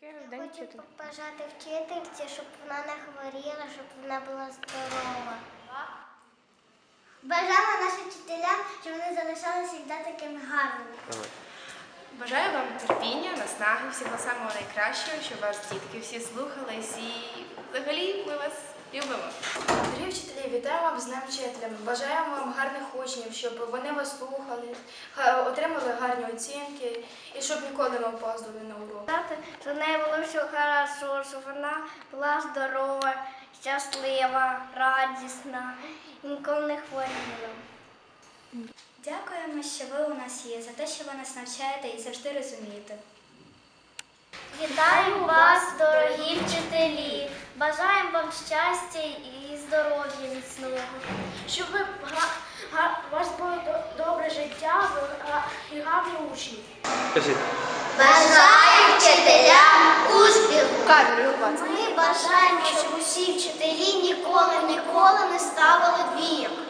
День хочу вчителя. побажати вчительці, щоб вона не хворіла, щоб вона була здорова. Бажала нашим вчителям, щоб вони залишалися завжди такими гарними. Давай. Бажаю вам терпіння, наснаги, всього самого найкращого, щоб вас дітки всі слухались і взагалі ми вас любимо. Дорогі вчителі, вітаю вам з Днем вчителя. Бажаємо вам гарних учнів, щоб вони вас слухали, отримали гарні оцінки і щоб ніколи не опаздували на урок. В неї було все хорошо, щоб вона була здорова, щаслива, радісна, і ніколи не хворіла. Дякуємо, що ви у нас є, за те, що ви нас навчаєте і завжди розумієте. Вітаю вас, дорогі вчителі! Бажаємо вам щастя і здоров'я міцного. Щоб ви у вас було добре життя і гарні учні. Бажаємо Бажаю вчителям успіху! Ми бажаємо, щоб усі вчителі ніколи